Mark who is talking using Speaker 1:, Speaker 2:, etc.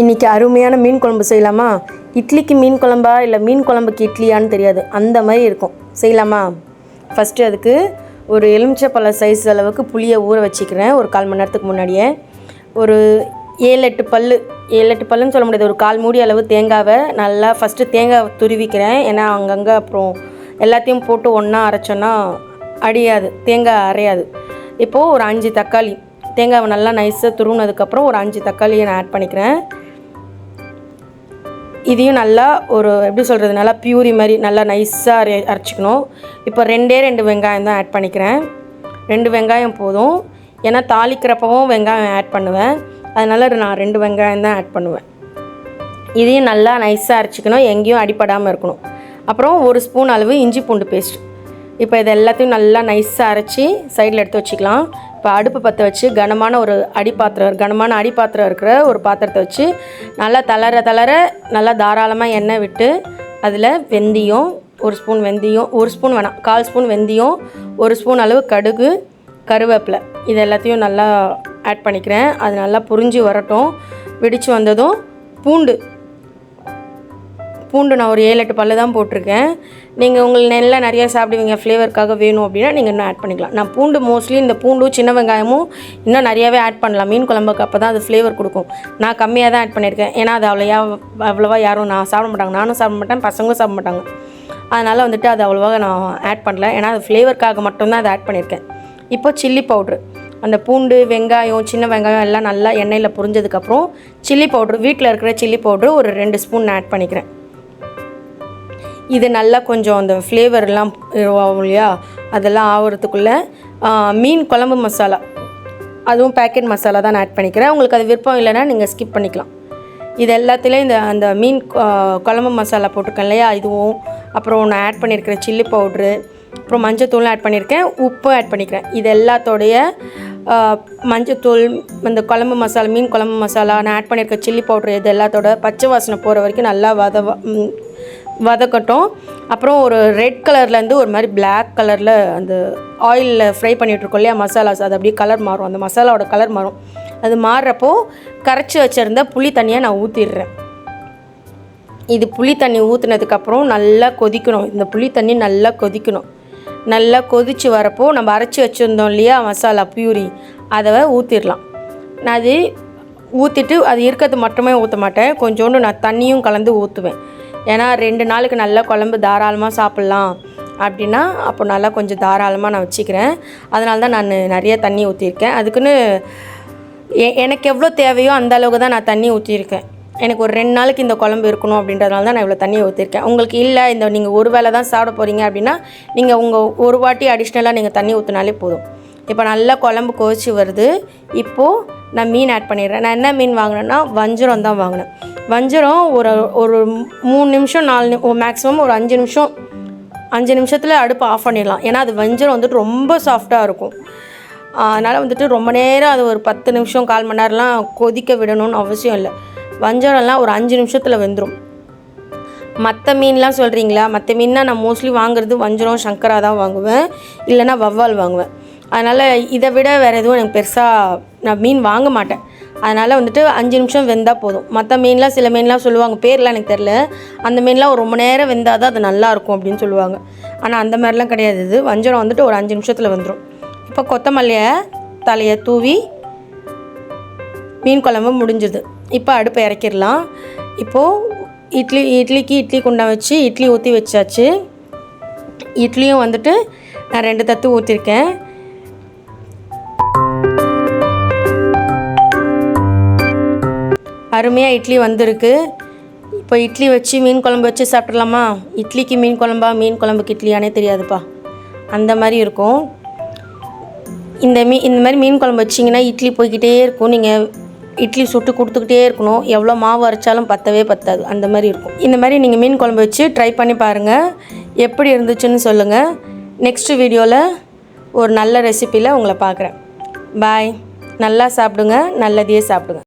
Speaker 1: இன்றைக்கி அருமையான மீன் குழம்பு செய்யலாமா? இட்லிக்கு மீன் குழம்பா இல்லை மீன் குழம்புக்கு இட்லியான்னு தெரியாது. அந்த மாதிரி இருக்கும். செய்யலாமா? ஃபஸ்ட்டு அதுக்கு ஒரு எலுமிச்சப்பழ சைஸ் அளவுக்கு புளியை ஊற வச்சுக்கிறேன். ஒரு கால் மணி நேரத்துக்கு முன்னாடியே. ஒரு ஏழு எட்டு பல் ஏழு எட்டு பல்லுன்னு சொல்ல முடியாது. ஒரு கால் மூடி அளவு தேங்காவை நல்லா ஃபஸ்ட்டு தேங்காவை துருவிக்கிறேன். ஏன்னா அங்கங்கே அப்புறம் எல்லாத்தையும் போட்டு ஒன்றா அரைச்சோன்னா அடியாது. தேங்காய் அரையாது. இப்போது ஒரு அஞ்சு தக்காளி. தேங்காவை நல்லா நைஸாக துருவினதுக்கப்புறம் ஒரு அஞ்சு தக்காளியை நான் ஆட் பண்ணிக்கிறேன். இதையும் நல்லா ஒரு எப்படி சொல்கிறது நல்லா பியூரி மாதிரி நல்லா நைஸாக அரை அரைச்சிக்கணும். இப்போ ரெண்டே ரெண்டு வெங்காயம் தான் ஆட் பண்ணிக்கிறேன். ரெண்டு வெங்காயம் போதும். ஏன்னா தாளிக்கிறப்பவும் வெங்காயம் ஆட் பண்ணுவேன். அதனால் நான் ரெண்டு வெங்காயம் தான் ஆட் பண்ணுவேன். இதையும் நல்லா நைஸாக அரைச்சிக்கணும். எங்கேயும் அடிப்படாமல் இருக்கணும். அப்புறம் ஒரு ஸ்பூன் அளவு இஞ்சி பூண்டு பேஸ்ட் இப்போ இது எல்லாத்தையும் நல்லா நைஸாக அரைச்சி சைடில் எடுத்து வச்சுக்கலாம். இப்போ அடுப்பு பற்ற வச்சு கனமான ஒரு அடிப்பாத்திரம் கனமான அடிப்பாத்திரம் இருக்கிற ஒரு பாத்திரத்தை வச்சு நல்லா தளர தளர நல்லா தாராளமாக எண்ணெய் விட்டு அதில் வெந்தயம் ஒரு ஸ்பூன் வெந்தயம் ஒரு ஸ்பூன் வேணாம் கால் ஸ்பூன் வெந்தயம் ஒரு ஸ்பூன் அளவு கடுகு கருவேப்பிலை. இது எல்லாத்தையும் நல்லா ஆட் பண்ணிக்கிறேன். அது நல்லா புரிஞ்சு வரட்டும். வெடித்து வந்ததும் பூண்டு பூண்டு நான் ஒரு ஏழு எட்டு பல்லு தான் போட்டிருக்கேன். நீங்கள் உங்களுக்கு நெல்லை நிறையா சாப்பிடுவீங்க ஃப்ளேவருக்காக வேணும் அப்படின்னா நீங்கள் இன்னும் ஆட் பண்ணிக்கலாம். நான் பூண்டு மோஸ்ட்லி இந்த பூண்டும் சின்ன வெங்காயமும் இன்னும் நிறையாவே ஆட் பண்ணலாம். மீன் குழம்புக்கு அப்போ தான் அது ஃப்ளேவர் கொடுக்கும். நான் கம்மியாக தான் ஆட் பண்ணியிருக்கேன். ஏன்னா அது அவ்வளோயா அவ்வளோவா யாரும் நான் சாப்பிட மாட்டாங்க. நானும் சாப்பிட மாட்டேன் பசங்களும் சாப்பிட மாட்டாங்க. அதனால் வந்துட்டு அது அவ்வளோவா நான் ஆட் பண்ணல. ஏன்னா அது ஃப்ளேவருக்காக மட்டும்தான் அதை ஆட் பண்ணியிருக்கேன். இப்போ சில்லி பவுட்ரு அந்த பூண்டு வெங்காயம் சின்ன வெங்காயம் எல்லாம் நல்லா எண்ணெயில் புரிஞ்சதுக்கப்புறம் சில்லி பவுட்ரு வீட்டில் இருக்கிற சில்லி பவுட்ரு ஒரு ரெண்டு ஸ்பூன் நான் ஆட் பண்ணிக்கிறேன். இது நல்லா கொஞ்சம் அந்த ஃப்ளேவர்லாம் ஆகும் இல்லையா? அதெல்லாம் ஆகிறதுக்குள்ளே மீன் குழம்பு மசாலா. அதுவும் பேக்கெட் மசாலா தான் நான் ஆட் பண்ணிக்கிறேன். உங்களுக்கு அது விருப்பம் இல்லைன்னா நீங்கள் ஸ்கிப் பண்ணிக்கலாம். இது எல்லாத்துலேயும் இந்த அந்த மீன் குழம்பு மசாலா போட்டிருக்கேன் இல்லையா? இதுவும் அப்புறம் நான் ஆட் பண்ணியிருக்கிற சில்லி பவுட்ரு அப்புறம் மஞ்சத்தூளும் ஆட் பண்ணியிருக்கேன் உப்பும் ஆட் பண்ணிக்கிறேன். இது எல்லாத்தோடைய மஞ்சத்தூள் இந்த குழம்பு மசாலா மீன் குழம்பு மசாலா நான் ஆட் பண்ணியிருக்க சில்லி பவுட்ரு இது எல்லாத்தோட பச்சை வாசனை போகிற வரைக்கும் நல்லா வத வதக்கட்டும். அப்புறம் ஒரு ரெட் கலர்லேருந்து ஒரு மாதிரி பிளாக் கலரில் அந்த ஆயிலில் ஃப்ரை பண்ணிகிட்ருக்கோம் இல்லையா மசாலாஸ். அது அப்படியே கலர் மாறும். அந்த மசாலாவோட கலர் மாறும். அது மாறுறப்போ கரைச்சி வச்சுருந்த புளி தண்ணியை நான் ஊற்றிடுறேன் இது புளி தண்ணி ஊற்றுனதுக்கப்புறம் நல்லா கொதிக்கணும். இந்த புளி தண்ணி நல்லா கொதிக்கணும். நல்லா கொதித்து வரப்போ நம்ம அரைச்சி வச்சுருந்தோம் இல்லையா மசாலா பியூரி அதை ஊற்றிடலாம் நான் அது ஊற்றிட்டு அது இருக்கிறது மட்டுமே ஊற்ற மாட்டேன். கொஞ்சோண்டு நான் தண்ணியும் கலந்து ஊற்றுவேன் ஏன்னா ரெண்டு நாளுக்கு நல்லா குழம்பு தாராளமாக சாப்பிட்லாம் அப்படின்னா அப்போ நல்லா கொஞ்சம் தாராளமாக நான் வச்சுக்கிறேன். அதனால தான் நான் நிறைய தண்ணி ஊற்றிருக்கேன் அதுக்குன்னு எனக்கு எவ்வளோ தேவையோ அந்த அளவுக்கு தான் நான் தண்ணி ஊற்றிருக்கேன் எனக்கு ஒரு ரெண்டு நாளைக்கு இந்த குழம்பு இருக்கணும் அப்படின்றதுனால தான் நான் இவ்வளோ தண்ணி ஊற்றிருக்கேன் உங்களுக்கு இல்லை இந்த நீங்கள் ஒரு வேளை தான் சாப்பிட போகிறீங்க அப்படின்னா நீங்கள் உங்கள் ஒரு வாட்டி அடிஷ்னலாக நீங்கள் தண்ணி ஊற்றினாலே போதும். இப்போ நல்லா குழம்பு கொதிச்சு வருது. இப்போது நான் மீன் ஆட் பண்ணிடுறேன். நான் என்ன மீன் வாங்கினேன்னா வஞ்சரம் தான் வாங்கினேன். வஞ்சரம் ஒரு ஒரு மூணு நிமிஷம் நாலு நி மேக்ஸிமம் ஒரு அஞ்சு நிமிஷம் அஞ்சு நிமிஷத்தில் அடுப்பு ஆஃப் பண்ணிடலாம். ஏன்னா அது வஞ்சரம் வந்துட்டு ரொம்ப சாஃப்டாக இருக்கும். அதனால் வந்துட்டு ரொம்ப நேரம் அது ஒரு பத்து நிமிஷம் கால் மணி நேரம்லாம் கொதிக்க விடணும்னு அவசியம் இல்லை. வஞ்சரம்லாம் ஒரு அஞ்சு நிமிஷத்தில் வெந்துடும் மற்ற மீன்லாம் சொல்கிறீங்களா மற்ற மீன்னா நான் மோஸ்ட்லி வாங்குறது வஞ்சரம் சங்கரா தான் வாங்குவேன். இல்லைன்னா வவ்வால் வாங்குவேன். அதனால் இதை விட வேறு எதுவும் எனக்கு பெருசாக நான் மீன் வாங்க மாட்டேன். அதனால் வந்துட்டு அஞ்சு நிமிஷம் வெந்தால் போதும். மற்ற மீன்லாம் சில மீன்லாம் சொல்லுவாங்க. பேர்லாம் எனக்கு தெரில அந்த மீன்லாம் ரொம்ப நேரம் வெந்தால் தான் அது நல்லாயிருக்கும் அப்படின்னு சொல்லுவாங்க. ஆனால் அந்த மாதிரிலாம் கிடையாது. இது வஞ்சரம் வந்துட்டு ஒரு அஞ்சு நிமிஷத்தில் வந்துடும் இப்போ கொத்தமல்லியை தலையை தூவி மீன் குழம்பு முடிஞ்சுது. இப்போ அடுப்பை இறக்கிடலாம். இப்போது இட்லி இட்லிக்கு இட்லி குண்டா வச்சு இட்லி ஊற்றி வச்சாச்சு. இட்லியும் வந்துட்டு நான் ரெண்டு தத்து ஊற்றிருக்கேன் அருமையாக இட்லி வந்திருக்கு. இப்போ இட்லி வச்சு மீன் குழம்பு வச்சு சாப்பிட்றலாமா இட்லிக்கு மீன் குழம்பா மீன் குழம்புக்கு இட்லியானே தெரியாதுப்பா. அந்த மாதிரி இருக்கும். இந்த மீ இந்த மாதிரி மீன் குழம்பு வச்சிங்கன்னா இட்லி போய்கிட்டே இருக்கும். நீங்கள் இட்லி சுட்டு கொடுத்துக்கிட்டே இருக்கணும். எவ்வளோ மாவு அரைச்சாலும் பத்தவே பத்தாது. அந்த மாதிரி இருக்கும். இந்த மாதிரி நீங்கள் மீன் குழம்பு வச்சு ட்ரை பண்ணி பாருங்கள் எப்படி இருந்துச்சுன்னு சொல்லுங்கள் நெக்ஸ்ட் வீடியோவில் ஒரு நல்ல ரெசிப்பியில் உங்களை பார்க்குறேன். பாய் நல்லா சாப்பிடுங்க. நல்லதையே சாப்பிடுங்க.